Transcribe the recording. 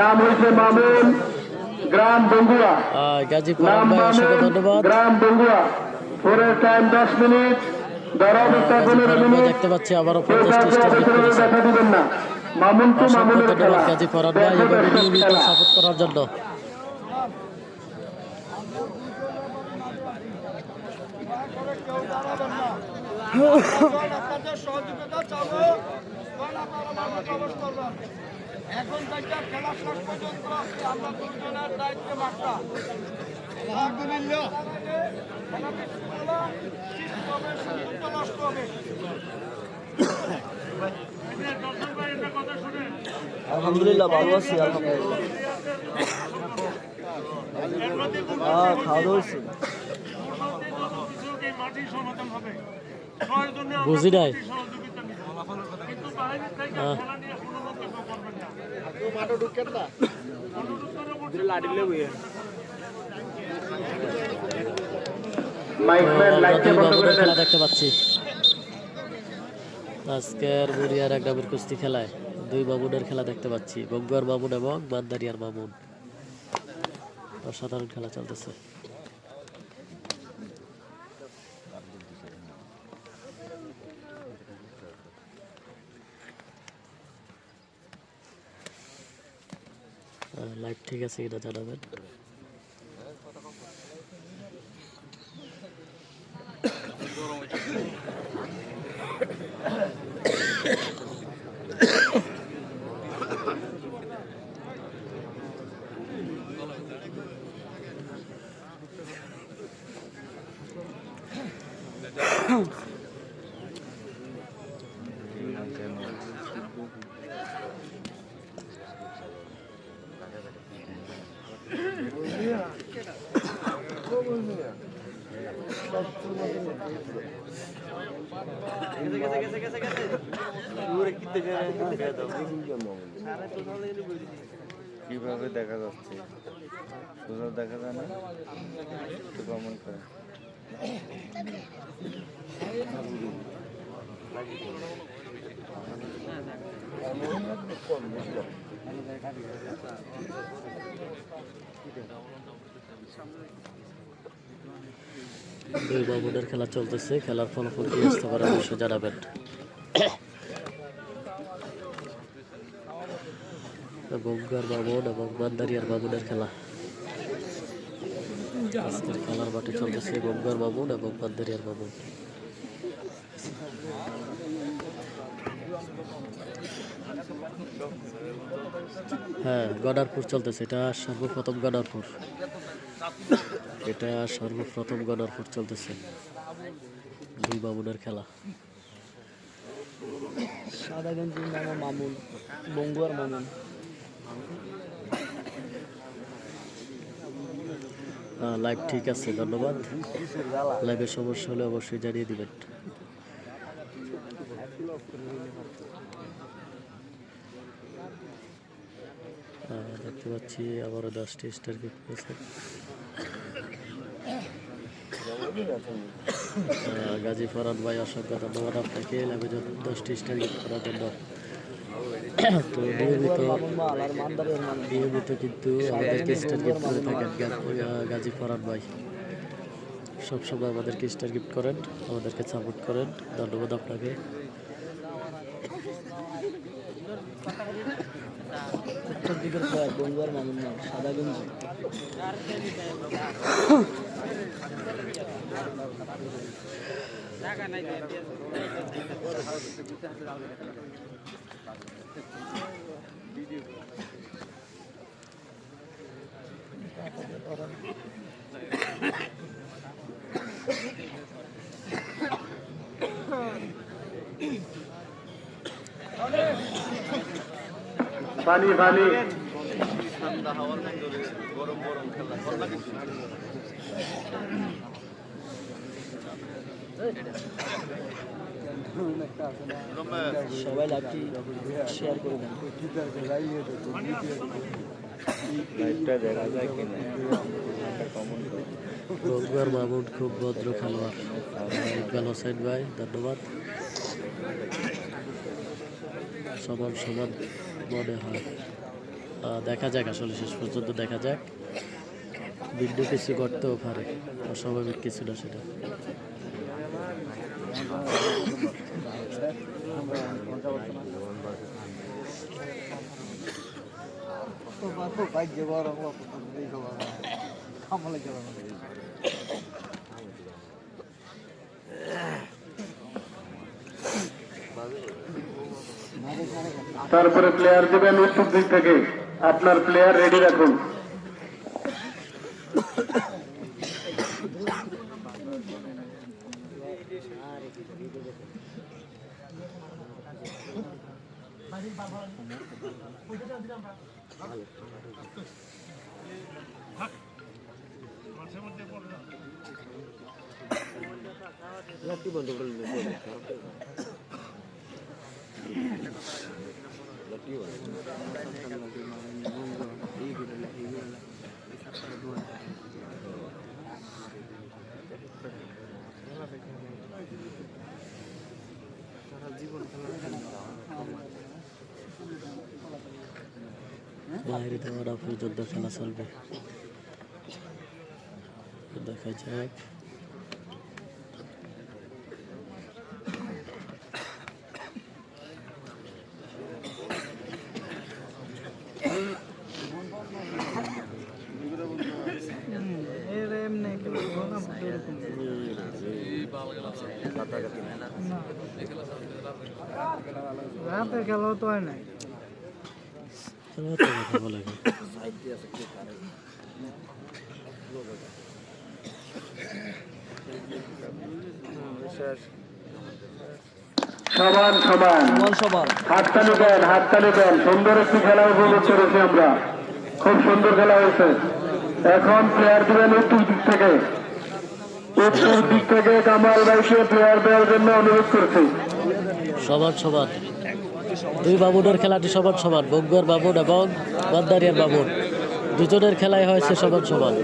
নাম হয়েছে মামুন গ্রাম বঙ্গুয়া। গাজীপুর নাম মামুন ধন্যবাদ। গ্রাম বঙ্গুয়া। ফোরের টাইম দশ মিনিট দেখতে পাচ্ছি আবারও কেউ পঞ্চাশটি কাউকে স্টার দেখা দিবেন না। মামুন মামুনের খেলা। ধন্যবাদ ফরাদ ভাই দেখো নিয়মিত সাপোর্ট করার জন্য। সহযোগিতা চাবো। এখন থেকে খেলা শেষ পর্যন্ত আমরা দুজনের দায়িত্বে মাত্রা নষ্ট হবে আলহামদুলিল্লাহ ভালো আছি আলহামদুলিল্লাহ। হ্যাঁ খাওয়া দাওয়া হয়েছে। বুঝি নাই। হ্যাঁ। মাইক তো ম্যান আমরা লাইটটা দুই বন্ধ করে বাবুদের দেন খেলা দেখতে পাচ্ছি। আজকের বুড়িয়ার এক ডাবের কুস্তি খেলায় দুই বাবুনের খেলা দেখতে পাচ্ছি। গঙ্গার মামুন এবং মান্দারিয়ার মামুন অসাধারণ খেলা চলতেছে। লাইভ ঠিক আছে কিনা জানাবেন কীভাবে দেখা যাচ্ছে? সোজা দেখা যায় না? একটু কমন করে। দুই বাবুদের খেলা চলতেছে, খেলার ফলাফল কি আসতে পারে অবশ্যই জানাবেন। গঙ্গার বাবন এবং মান্দারিয়ার বাবুনের খেলা। আজকের খেলার মাঠে চলতেছে গঙ্গার বাবুন এবং মান্দারিয়ার বাবুন হ্যাঁ গডারপুর চলতেছে। এটা সর্বপ্রথম গনারপুর এটা সর্বপ্রথম গডারপুর চলতেছে। দুই বাবুনের খেলা। সাদা গঞ্জির মামা মামুন বঙ্গুয়ার মামুন। লাইভ ঠিক আছে ধন্যবাদ। লাইভের সমস্যা হলে অবশ্যই জানিয়ে দিবেন। দেখতে পাচ্ছি আবারও দশটি স্টার গিফট পেয়েছে। গাজী ফরাদ ভাই, অসংখ্য ধন্যবাদ আপনাকে। আমি দশটি স্টার গিফট করার জন্য তো নিয়মিত নিয়মিত কিন্তু আমাদেরকে স্টার গিফট করে থাকেন গাজী ফরান ভাই। সবসময় আমাদেরকে স্টার গিফট করেন, আমাদেরকে সাপোর্ট করেন। ধন্যবাদ আপনাকে। দিকের প্লেয়ার বঙ্গুয়ার মামুন মাল সাদা গঞ্জি পানি পানি। সবাই লাইভটি শেয়ার করে দেন। লাইটটা দেখা যায় কিনা? একটা কমন করে রোজগার মাহমুদ খুব ভদ্র খেলোয়াড়। ইকবাল হোসেন ভাই ধন্যবাদ। সমান সমান। মনে হয়। দেখা যাক আসলে শেষ পর্যন্ত দেখা যাক। বিল্ডু কিছু করতেও পারে অস্বাভাবিক কিছু না সেটা তারপরে প্লেয়ার দেবেন উত্তর দিক থেকে আপনার প্লেয়ার রেডি রাখুন বাইরে দেওয়ার পর্যন্ত খেলা চলবে। দেখা যাক। রাতে খেলা তো হয় নাই সমান সমান। সমান হাততালি দেন হাততালি দেন। সুন্দর একটি খেলা উপভোগ করেছি আমরা। খুব সুন্দর খেলা হয়েছে। এখন প্লেয়ার দিবেন উত্তর দিক থেকে। সমান সমান দুই বাবুনের খেলাটি সবার সমান বঙ্গর বাবুন এবং বান্দারিয়ার বাবুন। দুজনের খেলায় হয়েছে সবার সমান।